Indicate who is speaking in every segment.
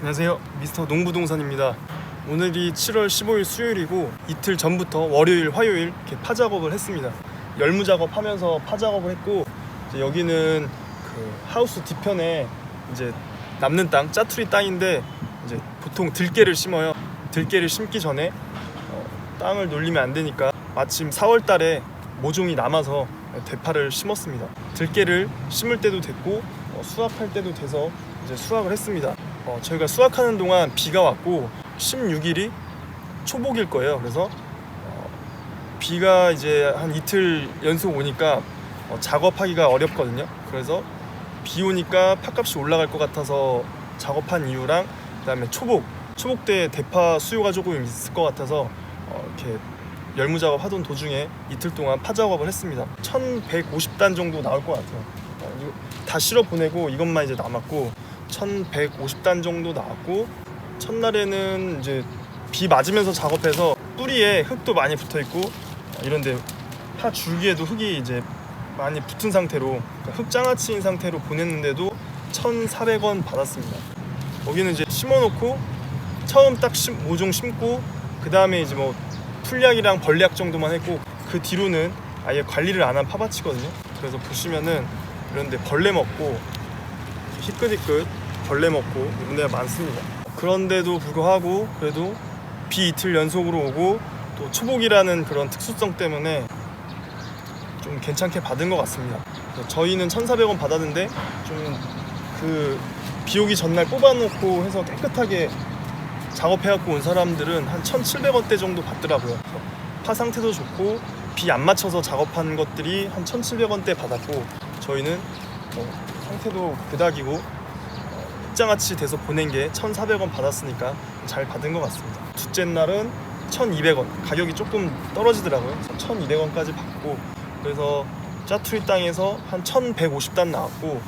Speaker 1: 안녕하세요. 미스터 농부동산입니다. 오늘이 7월 15일 수요일이고 이틀 전부터 월요일 화요일 이렇게 파 작업을 했습니다. 열무 작업하면서 파 작업을 했고 여기는 그 하우스 뒤편에 이제 남는 땅 짜투리 땅인데 이제 보통 들깨를 심어요. 들깨를 심기 전에 어, 땅을 놀리면 안 되니까 마침 4월 달에 모종이 남아서 대파를 심었습니다. 들깨를 심을 때도 됐고 어, 수확할 때도 돼서 이제 수확을 했습니다. 어, 저희가 수확하는 동안 비가 왔고 16일이 초복일 거예요. 그래서 어, 비가 이제 한 이틀 연속 오니까 어, 작업하기가 어렵거든요. 그래서 비 오니까 팥값이 올라갈 것 같아서 작업한 이유랑 그다음에 초복 초복 때 대파 수요가 조금 있을 것 같아서 어, 이렇게 열무 작업 하던 도중에 이틀 동안 파 작업을 했습니다. 1,150단 정도 나올 것 같아요. 어, 이거 다 실어 보내고 이것만 이제 남았고 1,150단 정도 나왔고 첫날에는 이제 비 맞으면서 작업해서 뿌리에 흙도 많이 붙어 있고 이런데 파 줄기에도 흙이 이제 많이 붙은 상태로 그러니까 흙장아치인 상태로 보냈는데도 1,400원 받았습니다. 거기는 이제 심어놓고 처음 딱 심, 모종 심고 그 다음에 이제 뭐 풀약이랑 벌약 정도만 했고 그 뒤로는 아예 관리를 안 한 파밭이거든요. 그래서 보시면은 이런데 벌레 먹고 희끗희끗 벌레 먹고 데가 많습니다. 그런데도 불구하고 그래도 비 이틀 연속으로 오고 또 초복이라는 그런 특수성 때문에 좀 괜찮게 받은 것 같습니다. 그래서 저희는 1,400원 받았는데 좀 그 비 오기 전날 뽑아놓고 해서 깨끗하게 작업해갖고 온 사람들은 한 1,700원대 정도 받더라고요. 파 상태도 좋고 비 안 맞춰서 작업한 것들이 한 1,700원대 받았고 저희는 뭐 상태도 그닥이고 어, 흑장아치 돼서 보낸 게 1,400원 받았으니까 잘 받은 것 같습니다. 둘째 날은 1,200원 가격이 조금 떨어지더라고요. 그래서 1,200원까지 받고 그래서 짜투리 땅에서 한 1,150단 나왔고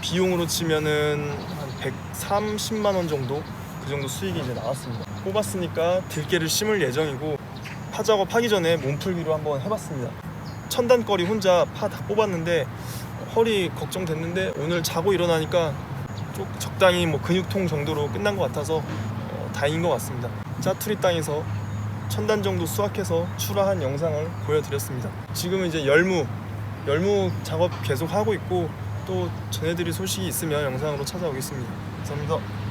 Speaker 1: 비용으로 치면은 한 130만 원 정도 그 정도 수익이 이제 나왔습니다. 뽑았으니까 들깨를 심을 예정이고 파 작업하기 전에 몸풀기로 한번 해봤습니다. 천단거리 혼자 파 다 뽑았는데 허리 걱정됐는데 오늘 자고 일어나니까 좀 적당히 뭐 근육통 정도로 끝난 것 같아서 어, 다행인 것 같습니다. 짜투리 땅에서 천단 정도 수확해서 출하한 영상을 보여드렸습니다. 지금은 이제 열무 열무 작업 계속 하고 있고 또 전해드릴 소식이 있으면 영상으로 찾아오겠습니다. 감사합니다.